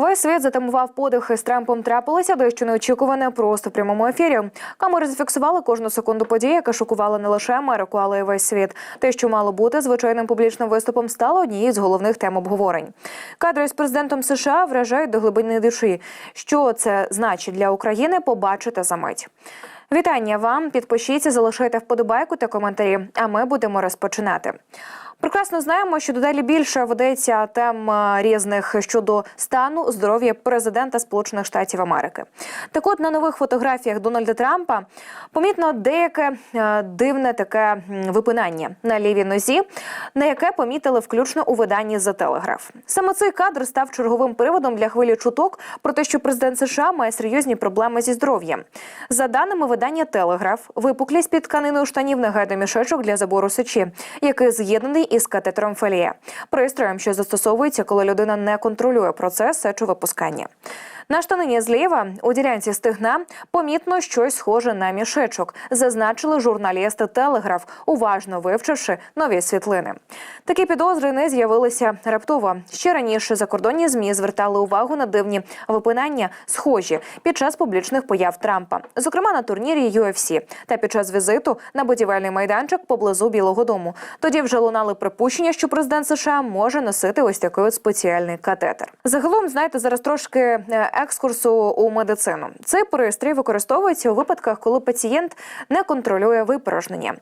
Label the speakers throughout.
Speaker 1: Весь світ затамував подихи з Трампом трапилося дещо неочікуване просто в прямому ефірі. Камери зафіксували кожну секунду події, яка шокувала не лише Америку, але й весь світ. Те, що мало бути звичайним публічним виступом, стало однією з головних тем обговорень. Кадри з президентом США вражають до глибини душі. Що це значить для України? Побачите за мить. Вітання вам. Підпишіться, залишайте вподобайку та коментарі. А ми будемо розпочинати. Прекрасно знаємо, що дедалі більше ведеться тем е, різних щодо стану здоров'я президента Сполучених Штатів Америки. Так, от на нових фотографіях Дональда Трампа помітно деяке е, дивне таке випинання на лівій нозі, на яке помітили включно у виданні за телеграф. Саме цей кадр став черговим приводом для хвилі чуток про те, що президент США має серйозні проблеми зі здоров'ям. За даними видання Телеграф, випуклість під тканиною штанів нагадує мішечок для забору сечі, який з'єднаний із катетером Фелія, пристроєм, що застосовується, коли людина не контролює процес сечовипускання. На штанині зліва у ділянці стигна помітно щось схоже на мішечок, зазначили журналісти Телеграф, уважно вивчивши нові світлини. Такі підозри не з'явилися раптово. Ще раніше закордонні змі звертали увагу на дивні випинання, схожі під час публічних появ Трампа, зокрема на турнірі UFC та під час візиту на будівельний майданчик поблизу Білого Дому. Тоді вже лунали припущення, що президент США може носити ось такий от спеціальний катетер. Загалом, знаєте, зараз трошки е, екскурсу у медицину. Цей пристрій використовується у випадках, коли пацієнт не контролює випорожнення.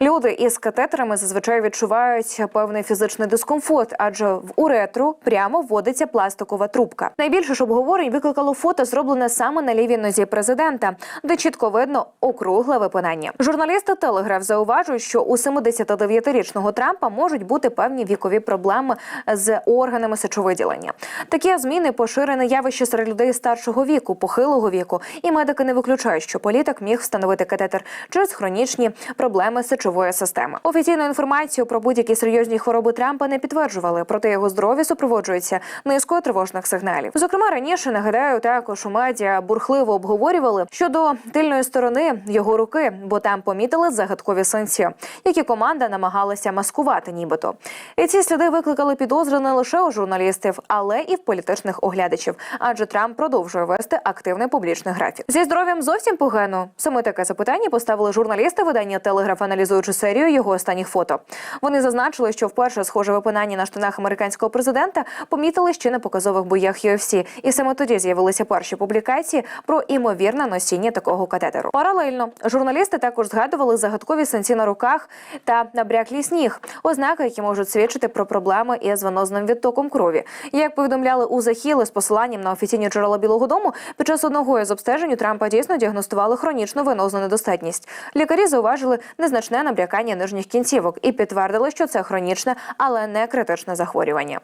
Speaker 1: Люди із катетерами зазвичай відчувають певний фізичний дискомфорт, адже в уретру прямо вводиться пластикова трубка. Найбільше ж обговорень викликало фото, зроблене саме на лівій нозі президента, де чітко видно округле випинання. Журналісти Телеграф зауважують, що у 79-річного Трампа можуть бути певні вікові проблеми з органами сечовиділення. Такі зміни поширене явище серед людей старшого віку, похилого віку, і медики не виключають, що політик міг встановити катетер через хронічні проблеми сечової системи. Офіційну інформацію про будь-які серйозні хвороби Трампа не підтверджували, проте його здоров'я супроводжується низкою тривожних сигналів. Зокрема, раніше нагадаю, також у медіа бурхливо обговорювали щодо тильної сторони його руки, бо там помітили загадкові сенсі, які команда намагалася маскувати, нібито. І ці сліди викликали підозри не лише у журналістів, але і в політичних оглядачів, адже Трамп продовжує вести активний публічний графік. Зі здоров'ям зовсім погано. Саме таке запитання поставили журналісти видання Телеграф, аналізуючи серію його останніх фото. Вони зазначили, що вперше схоже випинання на штанах американського президента помітили ще на показових боях UFC. і саме тоді з'явилися перші публікації про імовірне носіння такого катетеру. Паралельно журналісти також згадували загадкові сенсі на руках та набряклі сніг, ознаки, які можуть свідчити про проблеми із венозним відтоком крові. Як повідомляли у Захіли з посиланням на офіційні джерела Білого Дому, під час одного із обстежень у Трампа дійсно діагностували хронічну венозну недостатність. Лікарі зауважили незначне набрякання нижніх кінцівок і підтвердили, що це хронічне, але не критичне захворювання.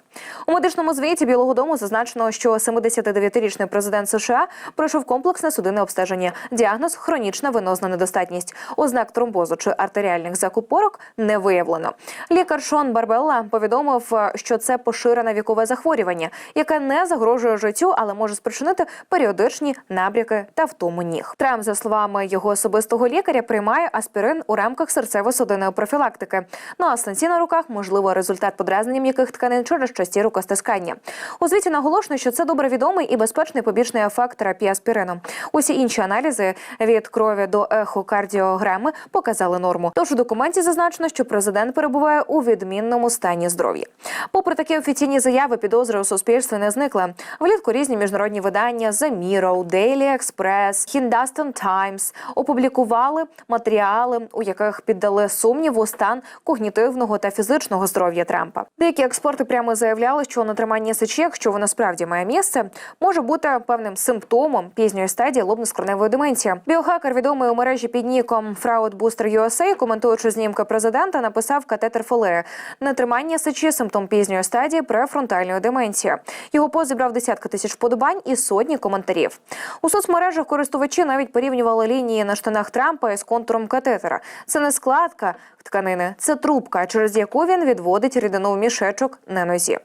Speaker 1: У медичному звіті Білого Дому зазначено, що 79-річний президент США пройшов комплексне судинне обстеження. Діагноз хронічна венозна недостатність. Ознак тромбозу чи артеріальних закупорок не виявлено. Лікар Шон Барбелла повідомив, що це поширене вікове захворювання, яке не загрожує життю, але може спричинити періодичні набряки та втому ніг. Трамп, за словами його особистого лікаря, приймає аспірин у рамках серцево-судинної профілактики. Ну а станці на руках можливо результат подразнення м'яких тканин через часті рукостискання. У звіті наголошено, що це добре відомий і безпечний побічний ефект терапії аспірином. Усі інші аналізи від крові до ехокардіограми показали норму. Тож у документі зазначено, що президент перебуває у відмінному стані здоров'я. Попри такі офіційні заяви, підозри у суспільстві не зникли. Влітку різні міжнародні видання The Mirror, Daily Express, Hindustan Times опублікували матеріали, у яких піддали сумніву стан когнітивного та фізичного здоров'я Трампа. Деякі експерти прямо заявляли, що натримання сечі, якщо воно справді має місце, може бути певним симптомом пізньої стадії лобно-скроневої деменції. Біохакер, відомий у мережі під ніком Fraud Booster USA, коментуючи знімки президента, написав катетер фолея. Натримання сечі симптом пізньої стадії префронтальної деменції. Його пост зібрав десятки тисяч вподобань і сотні коментарів. У соцмережах користувачі навіть порівнювали лінії на штанах Трампа із контуром катетера. Це не складка, тканини. Це трубка, через яку він відводить рідину в мішечок на нозі.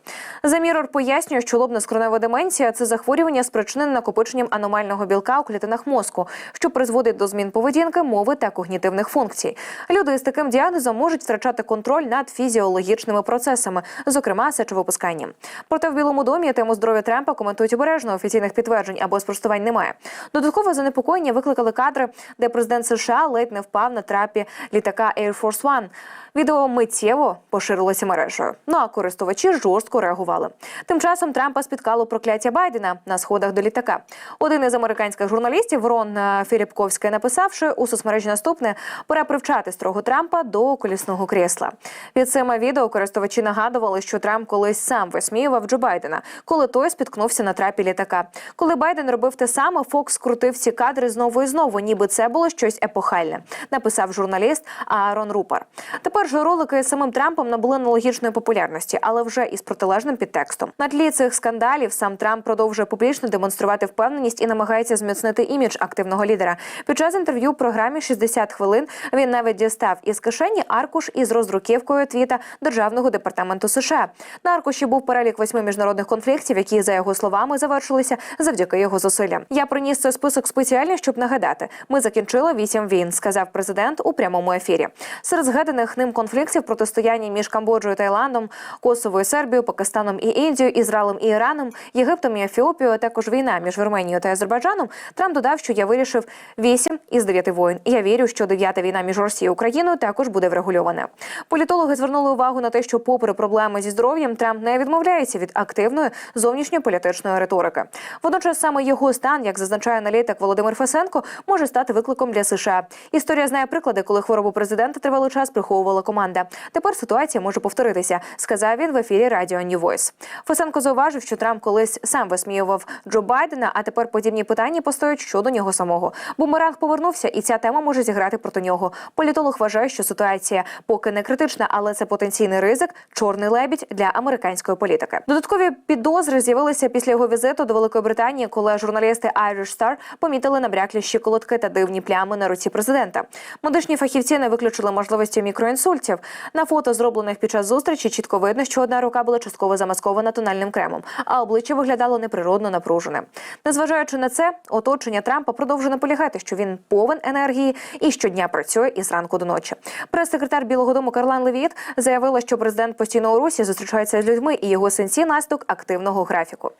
Speaker 1: За Мірор пояснює, що лобно-скронева деменція це захворювання, спричинене накопиченням аномального білка у клітинах мозку, що призводить до змін поведінки, мови та когнітивних функцій. Люди з таким діагнозом можуть втрачати контроль над фізіологічними процесами, зокрема сечовипусканням. Проте в Білому домі тему здоров'я Трампа коментують обережно. Офіційних підтверджень або спростувань немає. Додаткове занепокоєння викликали кадри, де президент США ледь не впав на трапі літака Air Force One. Відео миттєво поширилося мережею. Ну а користувачі жорстко реагували. Тим часом Трампа спіткало прокляття Байдена на сходах до літака. Один із американських журналістів Рон е, Філіпковський, написавши у соцмережі наступне, пора привчати строго Трампа до колісного крісла. Під цими відео користувачі нагадували, що Трамп колись сам висміював Джо Байдена, коли той спіткнувся на трапі літака. Коли Байден робив те саме, Фокс крутив ці кадри знову і знову, ніби це було щось епохальне. Написав журналіст Аарон Рупер. Тепер же ролики з самим Трампом набули аналогічної популярності, але вже із протилежним підтекстом. На тлі цих скандалів сам Трамп продовжує публічно демонструвати впевненість і намагається зміцнити імідж активного лідера. Під час інтерв'ю в програмі «60 хвилин він навіть дістав із кишені аркуш із роздруківкою твіта Державного департаменту США. На аркуші був перелік восьми міжнародних конфліктів, які за його словами завершилися завдяки його зусиллям. Я приніс цей список спеціально, щоб нагадати. Ми закінчили вісім війн, сказав президент у прямому ефірі. Серед згаданих ним конфліктів протистояння між Камбоджою, Таїландом, Косовою, Сербією, Пакистаном і Індією, Ізраїлем і Іраном, Єгиптом і Ефіопією, а також війна між Вірменією та Азербайджаном. Трамп додав, що я вирішив вісім із дев'яти воїн. Я вірю, що дев'ята війна між Росією і Україною також буде врегульована. Політологи звернули увагу на те, що, попри проблеми зі здоров'ям, Трамп не відмовляється від активної зовнішньополітичної риторики. Водночас саме його стан, як зазначає аналітик Володимир Фесенко, може стати викликом для США. Історія знає приклади, коли хворобу президента тривалий час приховувала команда. Тепер ситуація може повторитися, сказав він в ефірі Радіо New Voice. Фесенко зауважив, що Трамп колись сам висміював Джо Байдена, а тепер подібні питання постають щодо нього самого. Бумеранг повернувся, і ця тема може зіграти проти нього. Політолог вважає, що ситуація поки не критична, але це потенційний ризик, чорний лебідь для американської політики. Додаткові підозри з'явилися після його візиту до Великої Британії, коли журналісти Irish Star помітили набряклі щиколотки та дивні плями на руці президента. Медичні фахівці не виключили можливості мікроінсультів. На фото, зроблених під час зустрічі, чітко видно, що одна рука була частково замаскована тональним кремом, а обличчя виглядало неприродно напруженим. Незважаючи на це, оточення Трампа продовжує наполягати, що він повен енергії і щодня працює із ранку до ночі. Прес-секретар Білого Дому Карлан Левіт заявила, що президент постійно у Русі зустрічається з людьми і його синці настук активного графіку.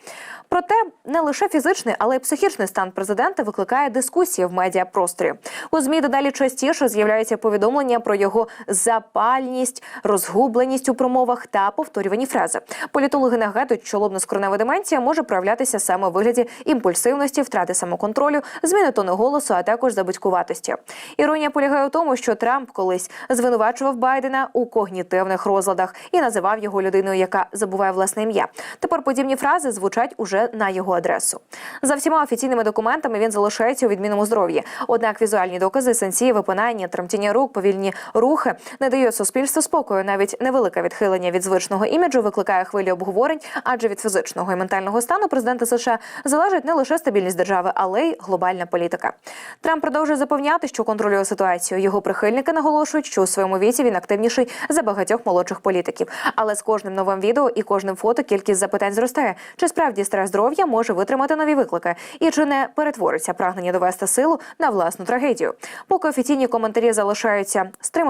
Speaker 1: Проте не лише фізичний, але й психічний стан президента викликає дискусії в медіапросторі. У змі дедалі частіше з'являються повідомлення про його запальність, розгубленість у промовах та повторювані фрази. Політологи нагадують, що лобно-скронева деменція може проявлятися саме у вигляді імпульсивності, втрати самоконтролю, зміни тону голосу, а також забудькуватості. Іронія полягає у тому, що Трамп колись звинувачував Байдена у когнітивних розладах і називав його людиною, яка забуває власне ім'я. Тепер подібні фрази звучать уже на його адресу. За всіма офіційними документами він залишається у відмінному здоров'ї. Однак візуальні докази сенсії, виконання, тремтіння рук, повільні рухи не дають суспільству спокою. Навіть невелике відхилення від звичного іміджу викликає хвилі обговорень, адже від фізичного і ментального стану президента США залежить не лише стабільність держави, але й глобальна політика. Трамп продовжує запевняти, що контролює ситуацію. Його прихильники наголошують, що у своєму віці він активніший за багатьох молодших політиків. Але з кожним новим відео і кожним фото кількість запитань зростає. Чи справді старе здоров'я може витримати нові виклики? І чи не перетвориться прагнення довести силу на власну трагедію? Поки офіційні коментарі залишаються стриманими,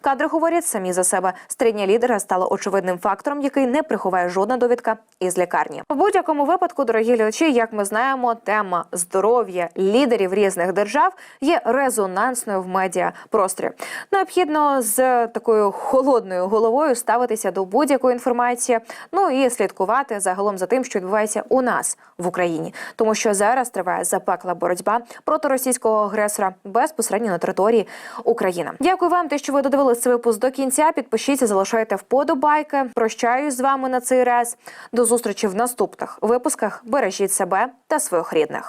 Speaker 1: кадри говорять самі за себе. Стрідня лідера стало очевидним фактором, який не приховає жодна довідка із лікарні. В будь-якому випадку, дорогі глядачі, як ми знаємо, тема здоров'я лідерів різних держав є резонансною в медіапросторі. Необхідно з такою холодною головою ставитися до будь-якої інформації, ну і слідкувати загалом за тим, що відбувається у нас в Україні, тому що зараз триває запекла боротьба проти російського агресора безпосередньо на території України. Дякую вам, те, що ви додивилися цей випуск до кінця. Підпишіться, залишайте вподобайки. Прощаюсь з вами на цей раз. До зустрічі в наступних випусках. Бережіть себе та своїх рідних.